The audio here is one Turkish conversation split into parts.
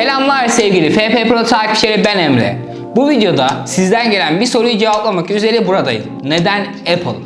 Selamlar sevgili FP Pro takipçileri ben Emre. Bu videoda sizden gelen bir soruyu cevaplamak üzere buradayım. Neden Apple?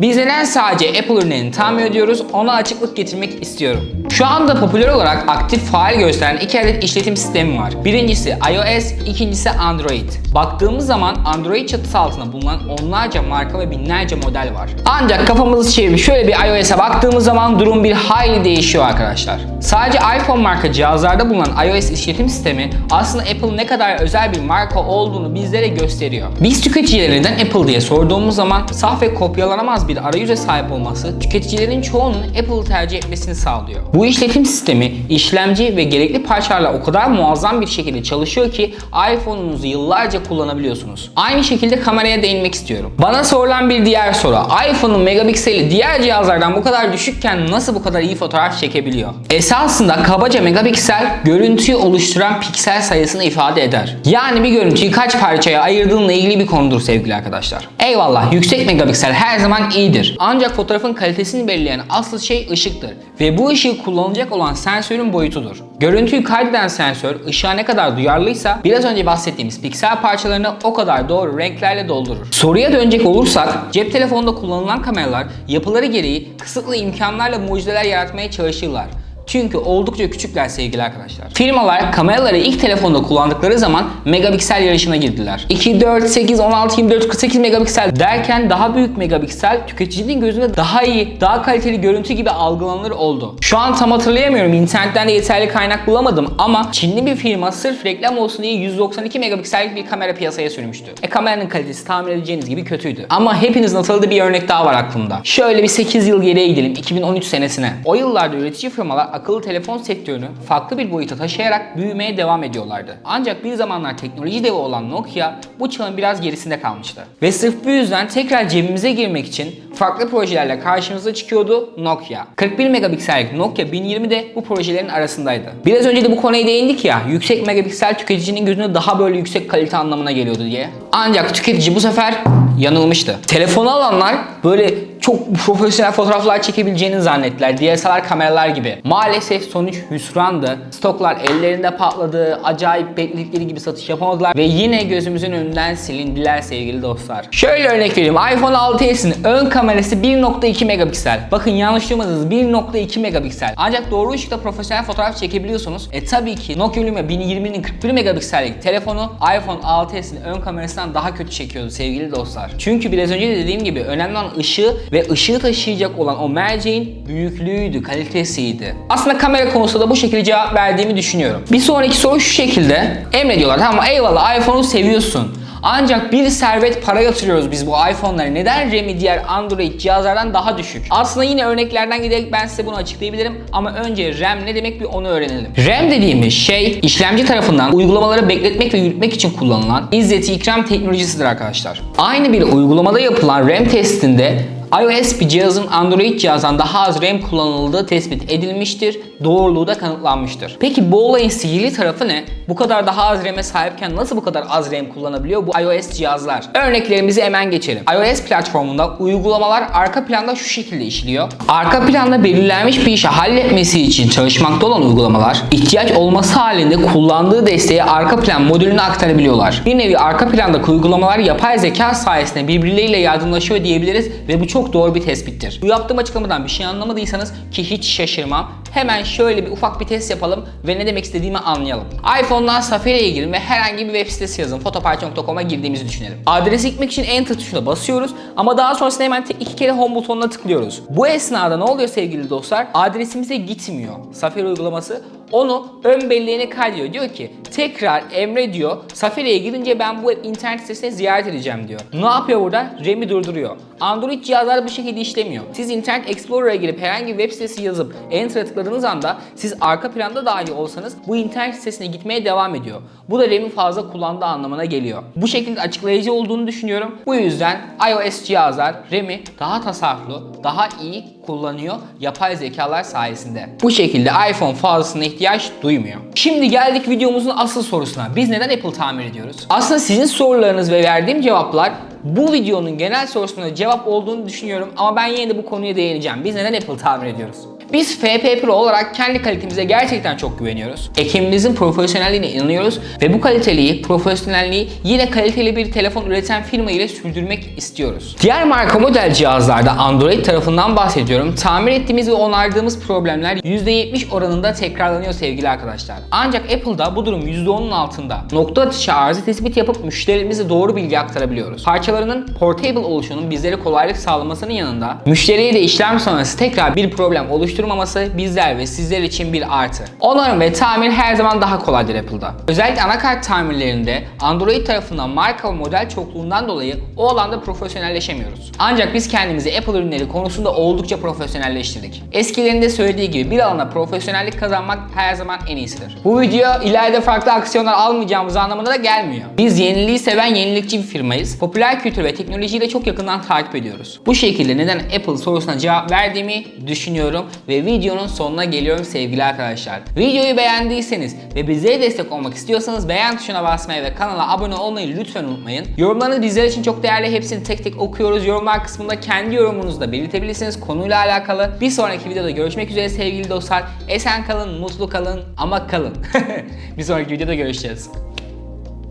Biz neden sadece Apple ürünlerini tahmin ediyoruz ona açıklık getirmek istiyorum. Şu anda popüler olarak aktif faal gösteren iki adet işletim sistemi var. Birincisi iOS, ikincisi Android. Baktığımız zaman Android çatısı altında bulunan onlarca marka ve binlerce model var. Ancak kafamızı çevirip şöyle bir iOS'e baktığımız zaman durum bir hayli değişiyor arkadaşlar. Sadece iPhone marka cihazlarda bulunan iOS işletim sistemi aslında Apple'ın ne kadar özel bir marka olduğunu bizlere gösteriyor. Biz tüketicilere neden Apple diye sorduğumuz zaman saf ve kopyalanamaz bir arayüze sahip olması tüketicilerin çoğunun Apple'ı tercih etmesini sağlıyor. Bu işletim sistemi işlemci ve gerekli parçalarla o kadar muazzam bir şekilde çalışıyor ki iPhone'unuzu yıllarca kullanabiliyorsunuz. Aynı şekilde kameraya değinmek istiyorum. Bana sorulan bir diğer soru iPhone'un megapikseli diğer cihazlardan bu kadar düşükken nasıl bu kadar iyi fotoğraf çekebiliyor? Esasında kabaca megapiksel görüntüyü oluşturan piksel sayısını ifade eder. Yani bir görüntüyü kaç parçaya ayırdığınla ilgili bir konudur sevgili arkadaşlar. Eyvallah yüksek megapiksel her zaman iyidir. Ancak fotoğrafın kalitesini belirleyen asıl şey ışıktır ve bu ışığı kullanılacak olan sensörün boyutudur. Görüntüyü kaydeden sensör ışığa ne kadar duyarlıysa biraz önce bahsettiğimiz piksel parçalarını o kadar doğru renklerle doldurur. Soruya dönecek olursak cep telefonunda kullanılan kameralar yapıları gereği kısıtlı imkanlarla mucizeler yaratmaya çalışırlar. Çünkü oldukça küçükler sevgili arkadaşlar. Firmalar kameraları ilk telefonda kullandıkları zaman megapiksel yarışına girdiler. 2, 4, 8, 16, 24, 48 megapiksel derken daha büyük megapiksel tüketicinin gözünde daha iyi, daha kaliteli görüntü gibi algılanır oldu. Şu an tam hatırlayamıyorum. internetten de yeterli kaynak bulamadım ama Çinli bir firma sırf reklam olsun diye 192 megapiksellik bir kamera piyasaya sürmüştü. E kameranın kalitesi tahmin edeceğiniz gibi kötüydü. Ama hepinizin hatırladığı bir örnek daha var aklımda. Şöyle bir 8 yıl geriye gidelim 2013 senesine. O yıllarda üretici firmalar akıllı telefon sektörünü farklı bir boyuta taşıyarak büyümeye devam ediyorlardı. Ancak bir zamanlar teknoloji devi olan Nokia bu çağın biraz gerisinde kalmıştı. Ve sırf bu yüzden tekrar cebimize girmek için farklı projelerle karşımıza çıkıyordu Nokia. 41 megapiksellik Nokia 1020 de bu projelerin arasındaydı. Biraz önce de bu konuya değindik ya yüksek megapiksel tüketicinin gözünde daha böyle yüksek kalite anlamına geliyordu diye. Ancak tüketici bu sefer yanılmıştı. Telefonu alanlar böyle çok profesyonel fotoğraflar çekebileceğini zannettiler. DSLR kameralar gibi. Maalesef sonuç hüsrandı. Stoklar ellerinde patladı. Acayip bekledikleri gibi satış yapamadılar. Ve yine gözümüzün önünden silindiler sevgili dostlar. Şöyle örnek vereyim. iPhone 6s'in ön kamerası 1.2 megapiksel. Bakın yanlış duymadınız 1.2 megapiksel. Ancak doğru ışıkta profesyonel fotoğraf çekebiliyorsunuz. E tabii ki Nokia Lumia 1020'nin 41 megapiksellik telefonu iPhone 6s'in ön kamerasından daha kötü çekiyordu sevgili dostlar. Çünkü biraz önce de dediğim gibi önemli olan ışığı ve ışığı taşıyacak olan o merceğin büyüklüğüydü, kalitesiydi. Aslında kamera konusunda da bu şekilde cevap verdiğimi düşünüyorum. Bir sonraki soru şu şekilde. Emre diyorlar tamam eyvallah iPhone'u seviyorsun. Ancak bir servet para yatırıyoruz biz bu iPhone'lara. Neden RAM'i diğer Android cihazlardan daha düşük? Aslında yine örneklerden giderek ben size bunu açıklayabilirim. Ama önce RAM ne demek bir onu öğrenelim. RAM dediğimiz şey işlemci tarafından uygulamaları bekletmek ve yürütmek için kullanılan izzeti ikram teknolojisidir arkadaşlar. Aynı bir uygulamada yapılan RAM testinde iOS bir cihazın Android cihazdan daha az RAM kullanıldığı tespit edilmiştir. Doğruluğu da kanıtlanmıştır. Peki bu olayın sihirli tarafı ne? Bu kadar daha az RAM'e sahipken nasıl bu kadar az RAM kullanabiliyor bu iOS cihazlar? Örneklerimizi hemen geçelim. iOS platformunda uygulamalar arka planda şu şekilde işliyor. Arka planda belirlenmiş bir işi halletmesi için çalışmakta olan uygulamalar ihtiyaç olması halinde kullandığı desteği arka plan modülüne aktarabiliyorlar. Bir nevi arka plandaki uygulamalar yapay zeka sayesinde birbirleriyle yardımlaşıyor diyebiliriz ve bu çok doğru bir tespittir. Bu yaptığım açıklamadan bir şey anlamadıysanız ki hiç şaşırmam. Hemen şöyle bir ufak bir test yapalım ve ne demek istediğimi anlayalım. iPhone'dan Safari'ye girin ve herhangi bir web sitesi yazın. Fotoparty.com'a girdiğimizi düşünelim. Adresi gitmek için Enter tuşuna basıyoruz ama daha sonrasında hemen tek- iki kere Home butonuna tıklıyoruz. Bu esnada ne oluyor sevgili dostlar? Adresimize gitmiyor. Safari uygulaması onu ön belleğine kaydediyor. Diyor ki tekrar Emre diyor Safari'ye gidince ben bu internet sitesini ziyaret edeceğim diyor. Ne yapıyor burada? RAM'i durduruyor. Android cihazlar bu şekilde işlemiyor. Siz Internet Explorer'a girip herhangi bir web sitesi yazıp Enter'a tıkladığınız tıkladığınız anda siz arka planda dahi olsanız bu internet sitesine gitmeye devam ediyor. Bu da RAM'i fazla kullandığı anlamına geliyor. Bu şekilde açıklayıcı olduğunu düşünüyorum. Bu yüzden iOS cihazlar RAM'i daha tasarruflu, daha iyi kullanıyor yapay zekalar sayesinde. Bu şekilde iPhone fazlasına ihtiyaç duymuyor. Şimdi geldik videomuzun asıl sorusuna. Biz neden Apple tamir ediyoruz? Aslında sizin sorularınız ve verdiğim cevaplar bu videonun genel sorusuna cevap olduğunu düşünüyorum ama ben yine de bu konuya değineceğim. Biz neden Apple tamir ediyoruz? Biz FP Pro olarak kendi kalitemize gerçekten çok güveniyoruz. Ekibimizin profesyonelliğine inanıyoruz ve bu kaliteliği, profesyonelliği yine kaliteli bir telefon üreten firma ile sürdürmek istiyoruz. Diğer marka model cihazlarda Android tarafından bahsediyorum. Tamir ettiğimiz ve onardığımız problemler %70 oranında tekrarlanıyor sevgili arkadaşlar. Ancak Apple'da bu durum %10'un altında. Nokta atışı arıza tespit yapıp müşterimize doğru bilgi aktarabiliyoruz. Parçalarının portable oluşunun bizlere kolaylık sağlamasının yanında müşteriye de işlem sonrası tekrar bir problem oluşturmaması bizler ve sizler için bir artı. Onarım ve tamir her zaman daha kolaydır Apple'da. Özellikle anakart tamirlerinde Android tarafından marka ve model çokluğundan dolayı o alanda profesyonelleşemiyoruz. Ancak biz kendimizi Apple ürünleri konusunda oldukça profesyonelleştirdik. Eskilerinde söylediği gibi bir alana profesyonellik kazanmak her zaman en iyisidir. Bu video ileride farklı aksiyonlar almayacağımız anlamına da gelmiyor. Biz yeniliği seven yenilikçi bir firmayız. Popüler kültür ve teknolojiyi de çok yakından takip ediyoruz. Bu şekilde neden Apple sorusuna cevap verdiğimi düşünüyorum ve videonun sonuna geliyorum sevgili arkadaşlar. Videoyu beğendiyseniz ve bize destek olmak istiyorsanız beğen tuşuna basmayı ve kanala abone olmayı lütfen unutmayın. Yorumlarınız bizler için çok değerli. Hepsini tek tek okuyoruz. Yorumlar kısmında kendi yorumunuzu da belirtebilirsiniz konuyla alakalı. Bir sonraki videoda görüşmek üzere sevgili dostlar. Esen kalın, mutlu kalın ama kalın. bir sonraki videoda görüşeceğiz.